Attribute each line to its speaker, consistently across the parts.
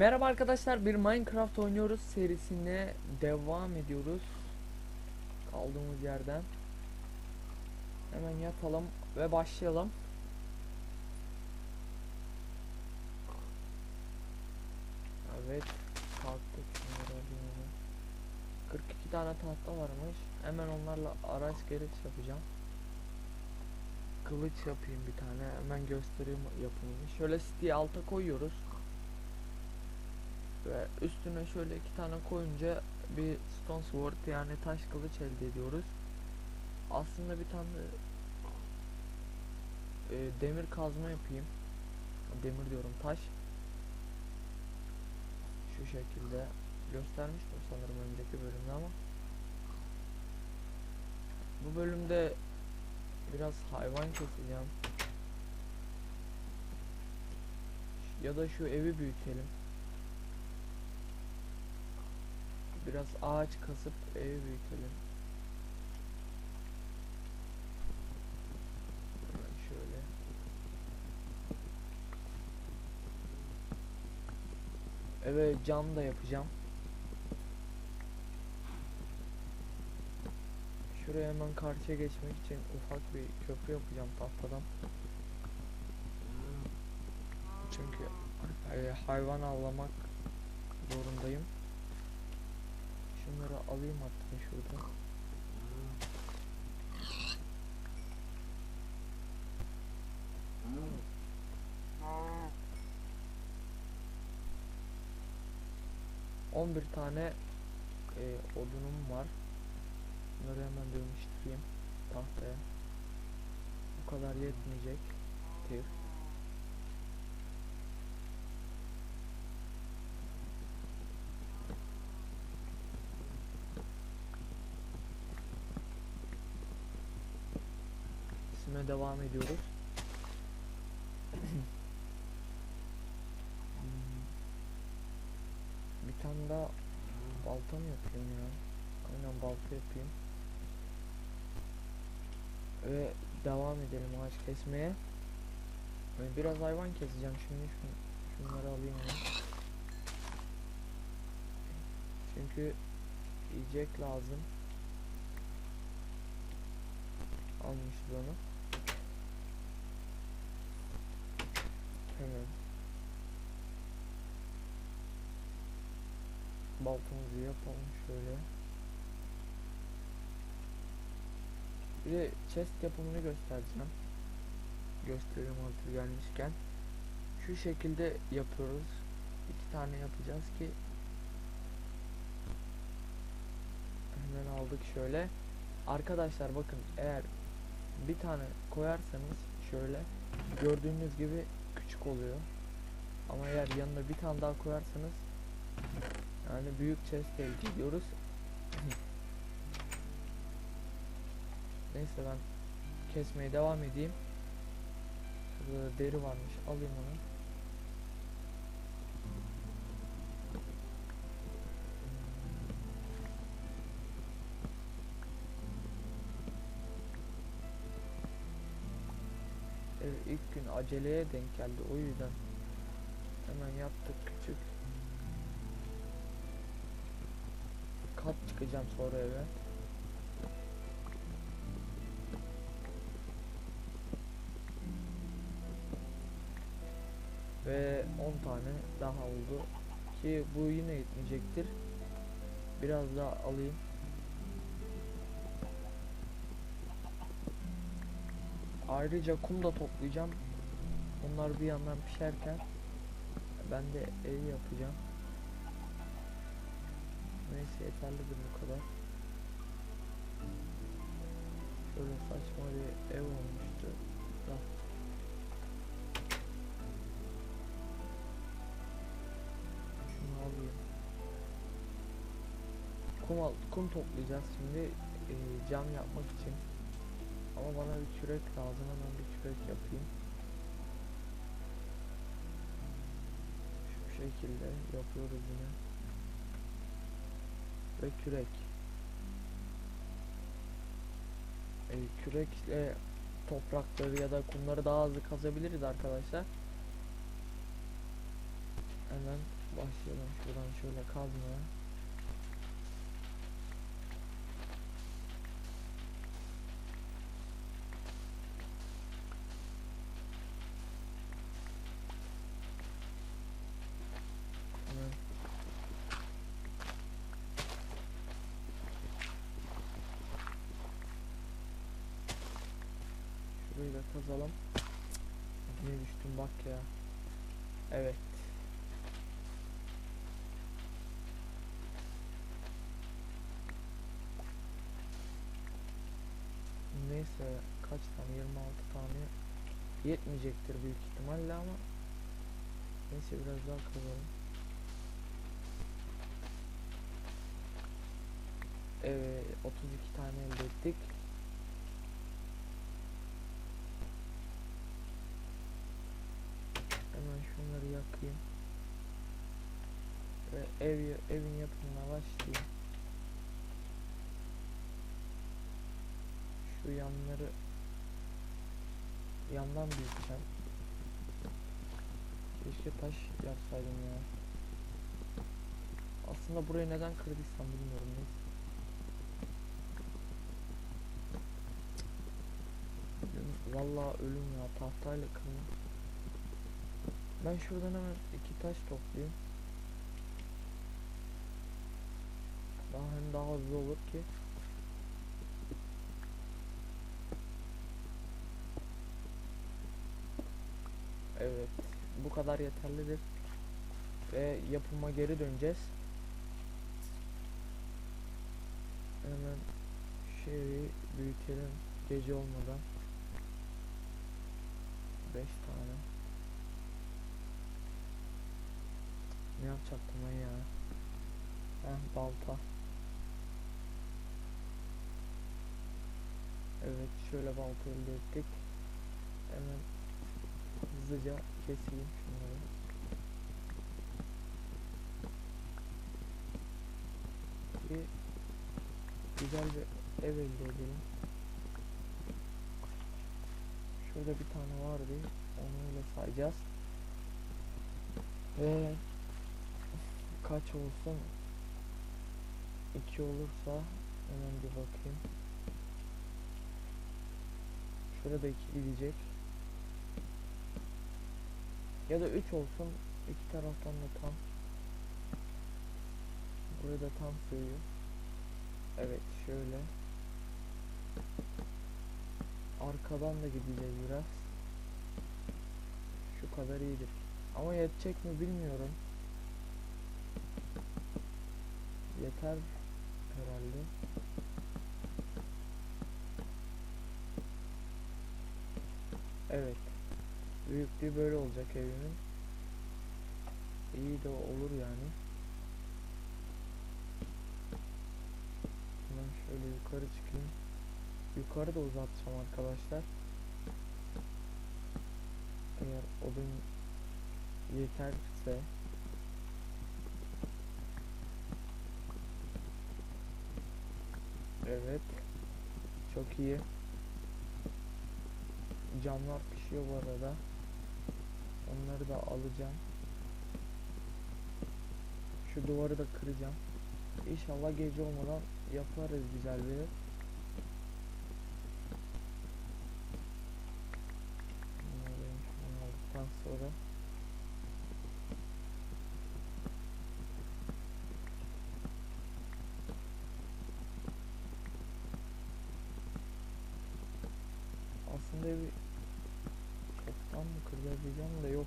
Speaker 1: Merhaba arkadaşlar bir Minecraft oynuyoruz serisine devam ediyoruz. Kaldığımız yerden. Hemen yatalım ve başlayalım. Evet kalktık. şunları alayım hemen. 42 tane tahta varmış. Hemen onlarla araç gereç yapacağım. Kılıç yapayım bir tane hemen göstereyim yapımını. Şöyle siteyi alta koyuyoruz ve üstüne şöyle iki tane koyunca bir stone sword yani taş kılıç elde ediyoruz. Aslında bir tane e, demir kazma yapayım. Demir diyorum taş. Şu şekilde göstermiştim sanırım önceki bölümde ama bu bölümde biraz hayvan keseceğim. Ya da şu evi büyütelim. Biraz ağaç kasıp evi büyütelim. Hemen şöyle. Eve cam da yapacağım. Şuraya hemen karşıya geçmek için ufak bir köprü yapacağım tahtadan. Çünkü e, hayvan avlamak zorundayım. Şunları alayım hatta şurada. On bir tane e, odunum var. Bunları hemen dönüştüreyim tahtaya. Bu kadar yetmeyecek. Tir. İsme devam ediyoruz. Hmm. Bir tane daha balta mı yapayım ya? Aynen balta yapayım. Ve devam edelim ağaç kesmeye. Biraz hayvan keseceğim şimdi şun, şunları alayım hemen. Çünkü yiyecek lazım. Almışız onu. Hemen. Baltamızı yapalım şöyle. Bir de chest yapımını göstereceğim. Göstereyim hazır gelmişken. Şu şekilde yapıyoruz. İki tane yapacağız ki hemen aldık şöyle. Arkadaşlar bakın eğer bir tane koyarsanız şöyle gördüğünüz gibi küçük oluyor. Ama eğer yanına bir tane daha koyarsanız yani büyük chest elde ediyoruz. Neyse ben kesmeye devam edeyim. Burada da deri varmış. Alayım onu. Aceleye denk geldi o yüzden. Hemen yaptık küçük kat çıkacağım sonra eve. Ve 10 tane daha oldu. Ki bu yine yetmeyecektir. Biraz daha alayım. Ayrıca kum da toplayacağım. Onlar bir yandan pişerken ben de ev yapacağım. Neyse yeterlidir bu kadar. Şöyle saçma bir ev olmuştu. Da. Şunu alayım. Kum, al, kum toplayacağız şimdi e, cam yapmak için. Ama bana bir kürek lazım hemen bir kürek yapayım. Şekilde yapıyoruz yine. Ve kürek. E, kürekle toprakları ya da kumları daha hızlı kazabiliriz arkadaşlar. Hemen Başlayalım şuradan şöyle kazmaya. Şurayı da kazalım. Ne düştüm bak ya. Evet. Neyse kaç tane 26 tane yetmeyecektir büyük ihtimalle ama neyse biraz daha kazalım. Evet 32 tane elde ettik. Hemen şunları yakayım. Ve ev evin yapımına başlayayım. Şu yanları yandan büyüteceğim. Keşke taş yapsaydım ya. Aslında burayı neden kırdıysam bilmiyorum. Neyse. Vallahi ölüm ya tahtayla kırma. Ben şuradan hemen iki taş toplayayım. Daha hem daha hızlı olur ki. Evet, bu kadar yeterlidir. Ve yapıma geri döneceğiz. Hemen şeyi büyütelim gece olmadan. 5 tane. Ne yapacaktım ben ya? Heh, balta. Evet, şöyle balta elde ettik. Hemen hızlıca keseyim şunları. Bir güzel bir ev elde edelim. Şurada bir tane vardı. Onu öyle sayacağız. Ve kaç olsun? 2 olursa hemen bir bakayım. Şurada 2 gidecek. Ya da 3 olsun. iki taraftan da tam. Buraya da tam sığıyor. Evet şöyle. Arkadan da gideceğiz biraz. Şu kadar iyidir. Ama yetecek mi bilmiyorum. Yeter herhalde. Evet. Büyüklüğü böyle olacak evimin. İyi de olur yani. Hemen şöyle yukarı çıkayım. Yukarı da uzatacağım arkadaşlar. Eğer odun yeterse Evet. Çok iyi. Camlar pişiyor bu arada. Onları da alacağım. Şu duvarı da kıracağım. İnşallah gece olmadan yaparız güzel bir ev. Bunları aslında bir çoktan mı kırılacağım da yok.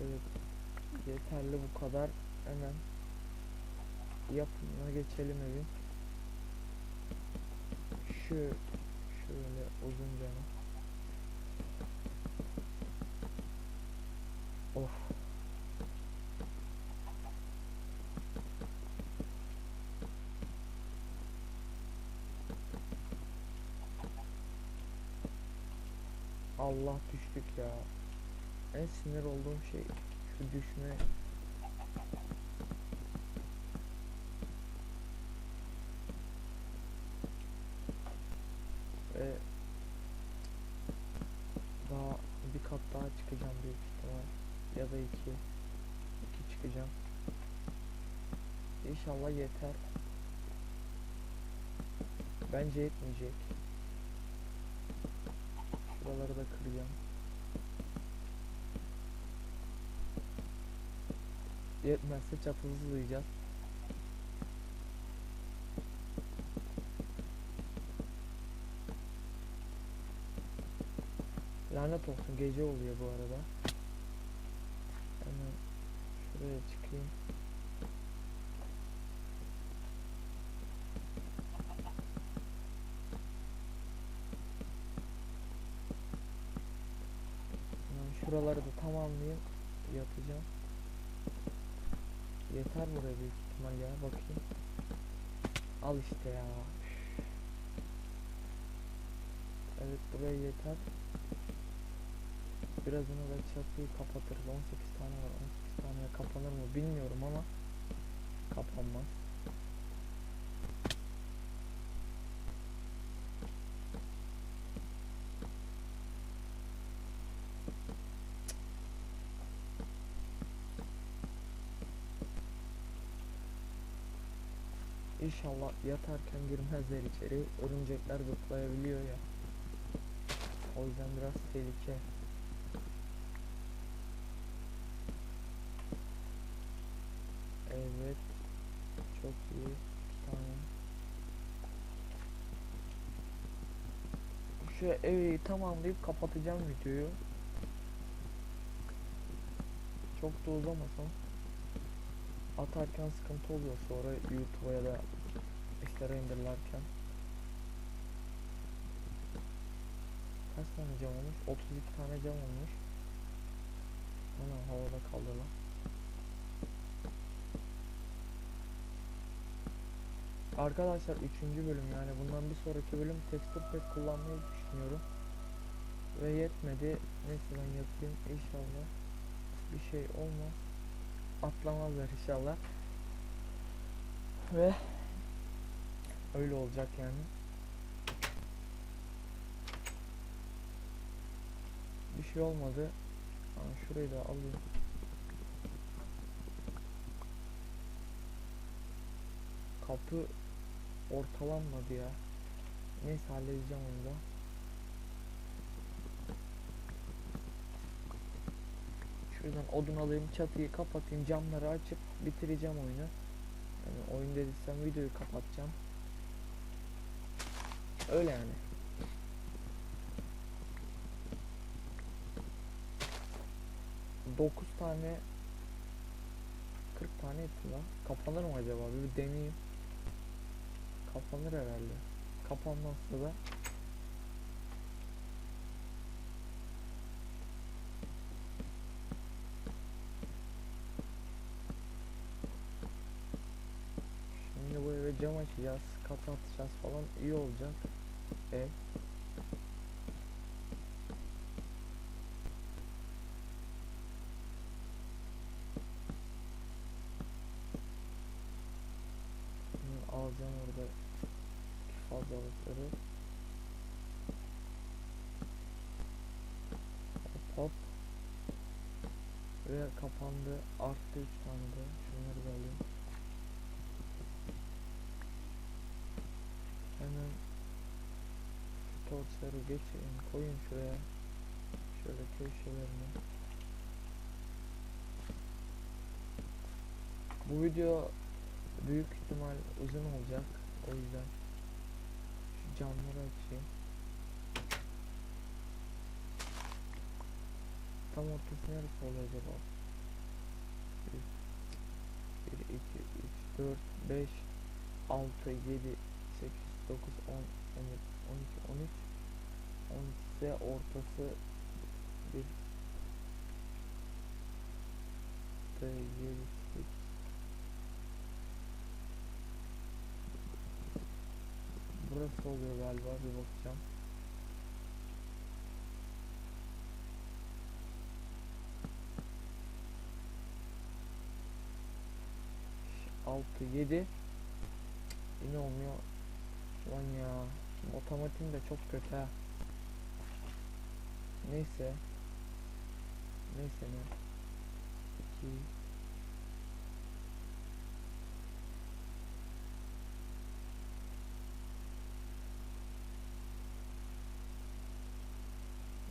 Speaker 1: Evet yeterli bu kadar hemen yapımına geçelim evin. Şu şöyle uzun canı. Allah düştük ya. En sinir olduğum şey şu düşme. Ve daha bir kat daha çıkacağım büyük ihtimal. Ya da iki. İki çıkacağım. İnşallah yeter. Bence yetmeyecek. Şuraları da kıracağım. Yetmezse çatısızlayacağız. Lanet olsun gece oluyor bu arada. Hemen şuraya çıkayım. Hemen şuraları da tamamlayayım. Yatacağım. Yeter buraya büyük ihtimal ya bakayım. Al işte ya. Evet buraya yeter. Birazını da çatıyı kapatırız. 18 tane var. 18 taneye kapanır mı bilmiyorum ama kapanmaz. İnşallah yatarken girmezler içeri. Örümcekler zıplayabiliyor ya. O yüzden biraz tehlike. Evet. Çok iyi. İki tane. Şu evi tamamlayıp kapatacağım videoyu. Çok da uzamasın. Atarken sıkıntı oluyor sonra YouTube'a ya da işte renderlarken. Kaç tane cam olmuş? 32 tane cam olmuş. Ana havada kaldı lan. Arkadaşlar 3. bölüm yani bundan bir sonraki bölüm texture pack kullanmayı düşünüyorum. Ve yetmedi. Neyse ben yapayım inşallah. Bir şey olmaz. Atlamazlar inşallah. Ve öyle olacak yani. Bir şey olmadı. Aa, şurayı da alayım. Kapı ortalanmadı ya. Neyse halledeceğim onu da. Şuradan odun alayım, çatıyı kapatayım, camları açıp bitireceğim oyunu. Yani oyun dediysem videoyu kapatacağım. Öyle yani. Dokuz tane 40 tane etti lan. Kapanır mı acaba? Bir deneyeyim. Kapanır herhalde. Kapanmazsa da cam açacağız, kat atacağız falan iyi olacak. Şimdi alacağım orada fazlalıkları. Hop hop. Ve kapandı. Arttı 3 tane de. Şunları da alayım. Hemen şu torçları geçirin. Koyun şuraya. Şöyle köşelerine. Bu video büyük ihtimal uzun olacak. O yüzden şu camları açayım. Tam ortası neresi oluyor acaba? 1, 2, 3, 4, 5, 6, 7, 8, 9, 10, 11, 12, 13, 13 ise ortası 1, 7, 8, Burası oluyor galiba bir bakacağım. Altı, yedi. Yine olmuyor. Lan ya. Şimdi otomatiğim de çok kötü ha. Neyse. neyse ne. 2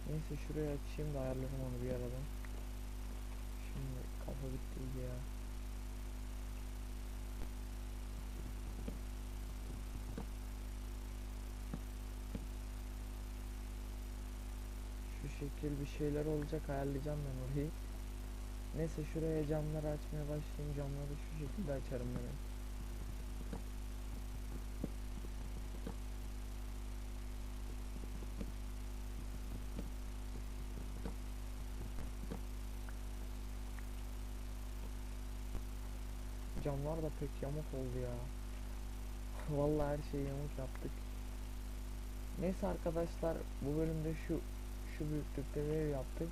Speaker 1: Neyse şuraya açayım da ayarlarım onu bir aradan. Şimdi kafa bitti ya. Şu şekil bir şeyler olacak ayarlayacağım ben orayı. Neyse şuraya camları açmaya başlayayım. Camları şu şekilde açarım ben. Camlar da pek yamuk oldu ya. Vallahi her şeyi yamuk yaptık. Neyse arkadaşlar bu bölümde şu şu büyüklükte bir ev yaptık.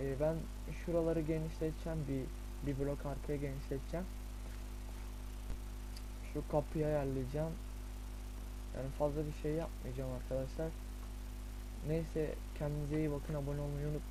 Speaker 1: Ee, ben şuraları genişleteceğim bir bir blok arkaya genişleteceğim. Şu kapıyı ayarlayacağım. Yani fazla bir şey yapmayacağım arkadaşlar. Neyse kendinize iyi bakın abone olmayı unutmayın.